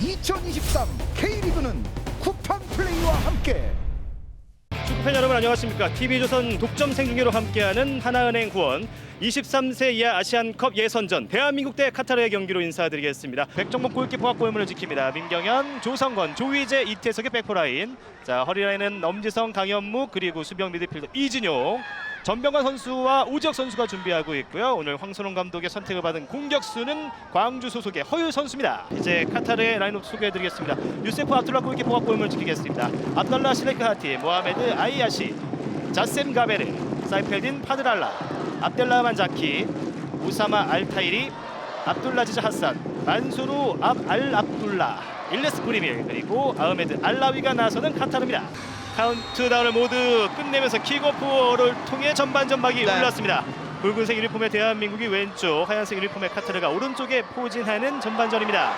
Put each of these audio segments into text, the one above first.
2023 K리그는 쿠팡 플레이와 함께 축구팬 여러분 안녕하십니까? TV조선 독점 생중계로 함께하는 하나은행 구원 23세 이하 아시안컵 예선전 대한민국 대 카타르의 경기로 인사드리겠습니다. 백정목 골키퍼가 골문을 지킵니다. 민경현, 조성건, 조희재, 이태석의 백포라인. 자 허리라인은 엄지성, 강현무 그리고 수비형 미드필더 이진용. 전병관 선수와 오지혁 선수가 준비하고 있고요. 오늘 황선홍 감독의 선택을 받은 공격수는 광주 소속의 허유 선수입니다. 이제 카타르의 라인업 소개해드리겠습니다. 유세프 아툴라 골키퍼가 골문을 지키겠습니다. 압달라 시레크 하티, 모하메드 아이야시, 자셈 가베르, 사이펠딘 파드랄라, 압델라 만자키, 우사마 알타이리, 압둘라지즈 하산, 만수루 압 알 압둘라, 일레스 브리밀 그리고 아흐메드 알라위가 나서는 카타르입니다. 카운트다운을 모두 끝내면서 킥오프를 통해 전반전 막이 네. 울렸습니다. 붉은색 유니폼의 대한민국이 왼쪽, 하얀색 유니폼의 카타르가 오른쪽에 포진하는 전반전입니다.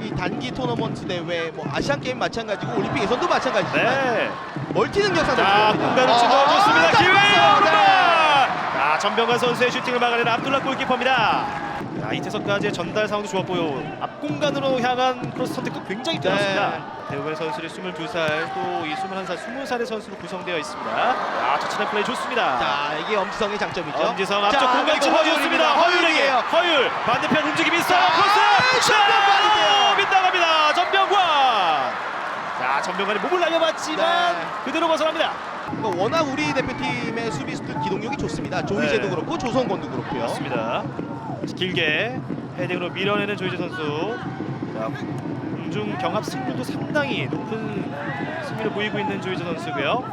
이 단기 토너먼트 대회 뭐 아시안 게임 마찬가지고 올림픽 예선도 마찬가지지만 네. 멀티 능력상 자, 공간을 집어줬습니다. 기회 오른발! 네. 자, 전병관 선수의 슈팅을 막아내는 압둘라 골키퍼입니다. 자, 이태석까지의 전달 상황도 좋았고요. 앞 공간으로 향한 크로스 선택도 굉장히 뛰어났습니다. 대우의 선수들이 22살, 또 이 21살, 20살의 선수로 구성되어 있습니다. 자, 터치는 플레이 좋습니다. 자 이게 엄지성의 장점이죠. 엄지성 앞쪽 자, 공간 그리고 집어줬습니다. 허율에게 허율이에요. 허율 반대편 움직임이 있어. 자, 크로스 전병관인데요. 슛! 빗나갑니다. 전병관. 자, 전병관이 몸을 날려봤지만 네. 그대로 벗어납니다. 그러니까 워낙 우리 대표팀의 수비수들 기동력이 좋습니다. 조희재도 네. 그렇고 조성건도 그렇고요. 맞습니다. 길게 헤딩으로 밀어내는 조이제 선수. 자, 공중 경합 승률도 상당히 높은 승률을 보이고 있는 조이제 선수고요.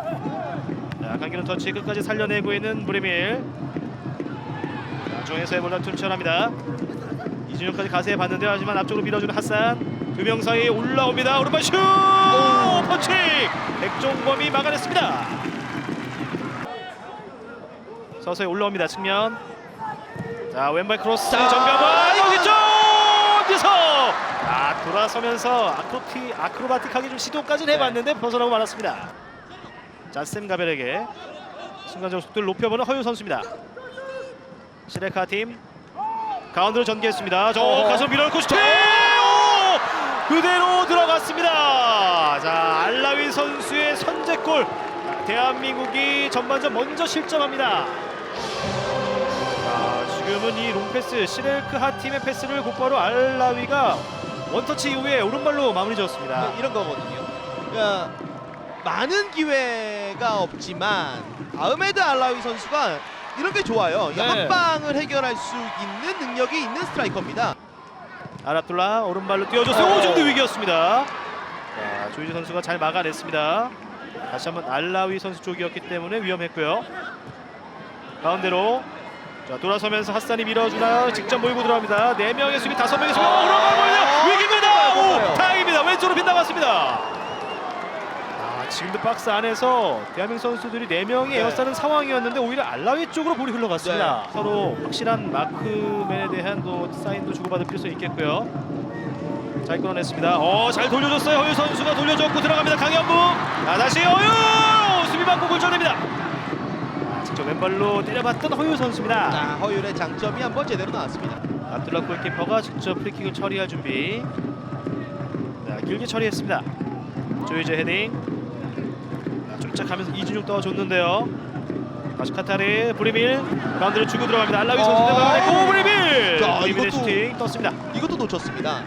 자, 강기는 터치 끝까지 살려내고 있는 브리밀. 자, 중에서 해볼라 툴치합니다. 이준혁까지 가세해 봤는데 하지만 앞쪽으로 밀어주는 핫산. 두 명 사이 올라옵니다. 오른발 슛! 펀치! 백종범이 막아냈습니다. 서서히 올라옵니다. 측면. 자 왼발 크로스 자, 이거- 여기죠 여기서 아 돌아서면서 아크로티 아크로바틱하게 좀 시도까지는 네. 해봤는데 벗어나고 말았습니다. 자쌤 가벨에게 순간적으로 속도를 높여보는 허유 선수입니다. 시레카 팀 가운데로 전개했습니다. 저 어. 가서 밀어넣고 슈팅 오! 그대로 들어갔습니다. 자 알라위 선수의 선제골 대한민국이 전반전 먼저 실점합니다. 자, 지금은 이 롱패스 시렐크 하팀의 패스를 곧바로 알라위가 원터치 이후에 오른발로 마무리 지었습니다. 네, 이런 거거든요. 그러니까 많은 기회가 없지만 아흐메드 알라위 선수가 이런 게 좋아요. 네. 한 방을 해결할 수 있는 능력이 있는 스트라이커입니다. 아랍둘라 오른발로 뛰어줬어요. 어. 오 정도 위기였습니다. 자, 조이즈 선수가 잘 막아냈습니다. 다시 한번 알라위 선수 쪽이었기 때문에 위험했고요. 가운데로 자 돌아서면서 핫산이 밀어주나요? 직접 몰고 들어갑니다. 네 명의 수비 다섯 명의 수비 어. 오른발이요 위기입니다. 뭔가요? 오 다행입니다. 왼쪽으로 빗나갔습니다. 아, 지금도 박스 안에서 대한민국 선수들이 네 명이 네. 에어싸는 상황이었는데 오히려 알라위 쪽으로 볼이 흘러갔습니다. 서로 확실한 마크맨에 대한 또 사인도 주고받을 필요성이 있겠고요. 잘 끌어냈습니다. 어, 잘 돌려줬어요. 허유 선수가 돌려줬고 들어갑니다. 강현무. 자, 다시 허유 수비 받고 골절됩니다. 아, 직접 왼발로 때려봤던 허유 선수입니다. 자, 허율의 장점이 한번 제대로 나왔습니다. 압둘라 골키퍼가 직접 프리킥을 처리할 준비. 자, 길게 처리했습니다. 조이제 헤딩. 자, 쫓아가면서 이준용 떠줬는데요. 다시 카타르 브리밀 가운데로 주고 들어갑니다. 알라위 선수 어. 브리밀. 자, 브리밀의 이것도- 슈팅 떴습니다. 이것도 놓쳤습니다.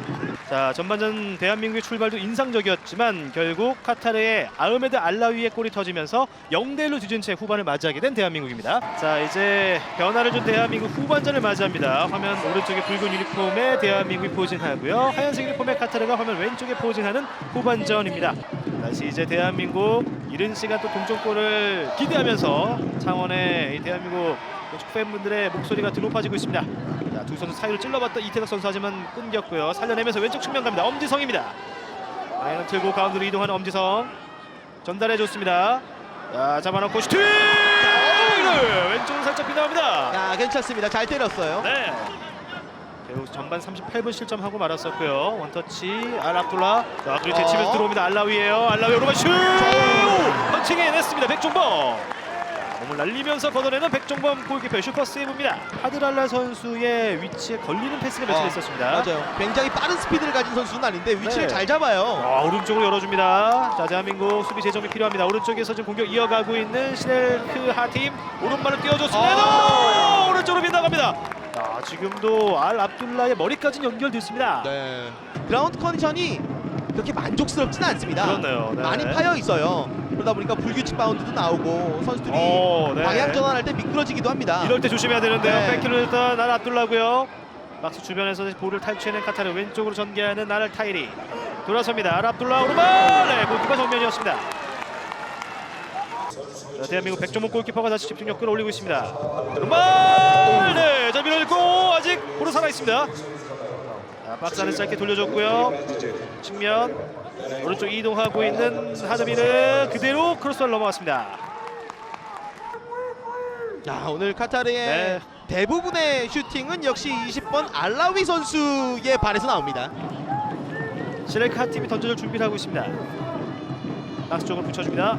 자 전반전 대한민국의 출발도 인상적이었지만 결국 카타르의 아흐메드 알라위의 골이 터지면서 0대1로 뒤진 채 후반을 맞이하게 된 대한민국입니다. 자 이제 변화를 준 대한민국 후반전을 맞이합니다. 화면 오른쪽에 붉은 유니폼의 대한민국이 포진하고요. 하얀색 유니폼의 카타르가 화면 왼쪽에 포진하는 후반전입니다. 다시 이제 대한민국 이른 시간 또 동점골을 기대하면서 창원의 이 대한민국 축구 팬분들의 목소리가 드높아지고 있습니다. 자, 두 선수 사이로 찔러봤던 이태석 선수 하지만 끊겼고요. 살려내면서 왼쪽 측면 갑니다. 엄지성입니다. 라인을 틀고 가운데로 이동하는 엄지성 전달해 줬습니다. 자, 잡아놓고 슈팅! 왼쪽으로 살짝 빗나갑니다. 야, 괜찮습니다. 잘 때렸어요. 네. 배우 전반 38분 실점하고 말았었고요. 원터치 알 압둘라. 자, 그리고 제치면서 어. 들어옵니다. 알라위예요. 알라위 오른발 슛! 펀칭 해냈습니다. 백종범. 자, 공을 날리면서 걷어내는 백종범 골키퍼의 슈퍼 세이브입니다. 하드랄라 선수의 위치에 걸리는 패스가 며칠 어, 있었습니다. 맞아요. 굉장히 빠른 스피드를 가진 선수는 아닌데 위치를 네. 잘 잡아요. 아, 오른쪽으로 열어줍니다. 자, 대한민국 수비 재정이 필요합니다. 오른쪽에서 지금 공격 이어가고 있는 시넬크 하팀 오른발을 띄워줬습니다. 아. 오른쪽으로 빗나갑니다. 자, 지금도 알 압둘라의 머리까지 연결됐습니다. 네. 그라운드 컨디션이 그렇게 만족스럽지는 않습니다. 그렇네요. 네. 많이 파여 있어요. 그러다 보니까 불규칙 바운드도 나오고 선수들이 오, 네. 방향 전환할 때 미끄러지기도 합니다. 이럴 때 조심해야 되는데요. 네. 백킬로 일단 날 압둘라고요. 박스 주변에서 볼을 탈취해낸 카타르 왼쪽으로 전개하는 나를 타이리 돌아섭니다. 알 압둘라 오른발 네, 골키퍼 정면이었습니다. 자, 대한민국 백종목 골키퍼가 다시 집중력 끌어올리고 있습니다. 오른발 네, 자 밀어냈고 아직 볼은 살아 있습니다. 자, 박스 안에 짧게 돌려줬고요. 측면 오른쪽 이동하고 있는 하드비는 그대로 크로스를 넘어갔습니다. 자, 오늘 카타르의 네. 대부분의 슈팅은 역시 20번 알라위 선수의 발에서 나옵니다. 시레카 팀이 던져줄 준비를 하고 있습니다. 박스 쪽으로 붙여줍니다.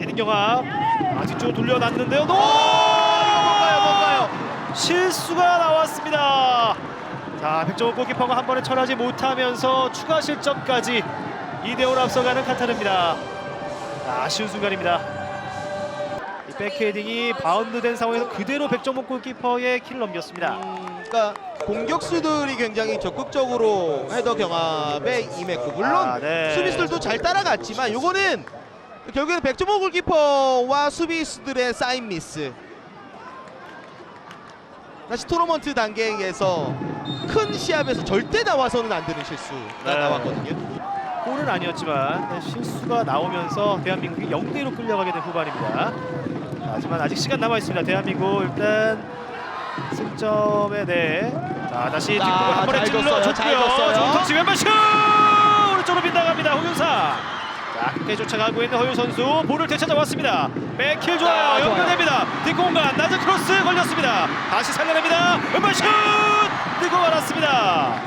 헤딩 경합. 아, 뒤쪽으로 돌려놨는데요. 노! 뭔가요, 뭔가요? 실수가 나왔습니다. 자, 백종원 골키퍼가 한 번에 철하지 못하면서 추가 실점까지 2대5로 앞서가는 카타르입니다. 자, 아쉬운 순간입니다. 이 백헤딩이 바운드된 상황에서 그대로 백종원 골키퍼의 킬을 넘겼습니다. 음, 그러니까 공격수들이 굉장히 적극적으로 헤더 경합에 임했고 물론 아, 네. 수비수들도 잘 따라갔지만 요거는 결국에는 백조모 골키퍼와 수비수들의 사인 미스 다시 토너먼트 단계에서 큰 시합에서 절대 나와서는 안 되는 실수가 네. 나왔거든요. 골은 아니었지만 네, 실수가 나오면서 대한민국이 0대1로 끌려가게 된 후반입니다. 하지만 아직 시간 남아 있습니다. 대한민국 일단 승점에 네. 자 다시 뒷공을 아, 한 번에 잘 찔러 줬고요. 줬어요. 좋은 터치 왼발 슛 오른쪽으로 빗나갑니다. 홍윤사. 자 함께 쫓아가고 있는 허유 선수 볼을 되찾아왔습니다. 좋아요. 아, 좋아요. 연결됩니다. 뒷공간 낮은 크로스 걸렸습니다. 다시 살려냅니다. 왼발 슛 뜨고 말았습니다.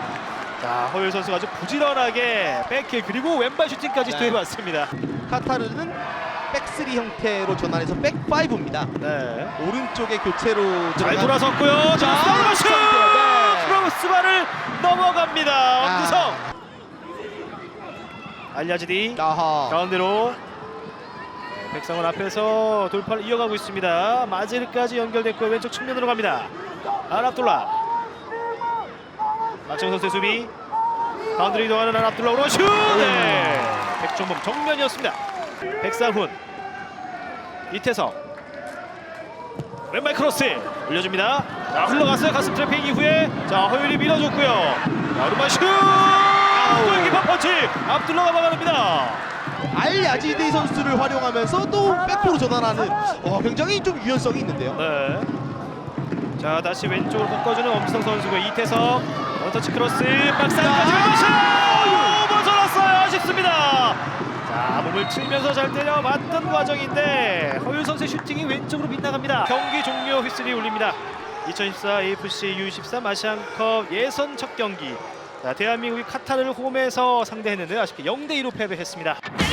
자 허유 선수가 아주 부지런하게 백킬 그리고 왼발 슈팅까지 네. 시도해봤습니다. 카타르는 백스리 형태로 전환해서 백파이브입니다. 네. 오른쪽에 교체로 잘 들어간- 돌아섰고요. 자, 자, 스파르슛 네. 크로스바를 넘어갑니다. 아. 엄두성. 알야지디 아하. 가운데로 네, 백성원 앞에서 돌파를 이어가고 있습니다. 마제르까지 연결됐고 왼쪽 측면으로 갑니다. 알압둘라. 박정 선수의 수비. 가운데로 이동하는 알압둘라 오로 슛. 네. 백종범 정면이었습니다. 백상훈. 이태석. 왼발 크로스 올려줍니다. 자 흘러갔어요 가슴 트래핑 이후에 자 허율이 밀어줬고요. 자 오른발 슛. 골키퍼 펀치 앞둘러 넘어갑니다. 알 야지디 선수를 활용하면서 또 백포로 전환하는 어, 굉장히 좀 유연성이 있는데요. 네. 자 다시 왼쪽으로 바꿔주는 엄지성 선수고 이태석 원터치 크로스 박스 안까지 왼발 슛. 벗어났어요 아쉽습니다. 자 몸을 치면서 잘 때려 맞던 과정인데 허율 선수의 슈팅이 왼쪽으로 빗나갑니다. 경기 종료 휘슬이 울립니다. 2014 AFC U23 아시안컵 예선 첫 경기. 자, 대한민국이 카타르를 홈에서 상대했는데 아쉽게 0대 2로 패배했습니다.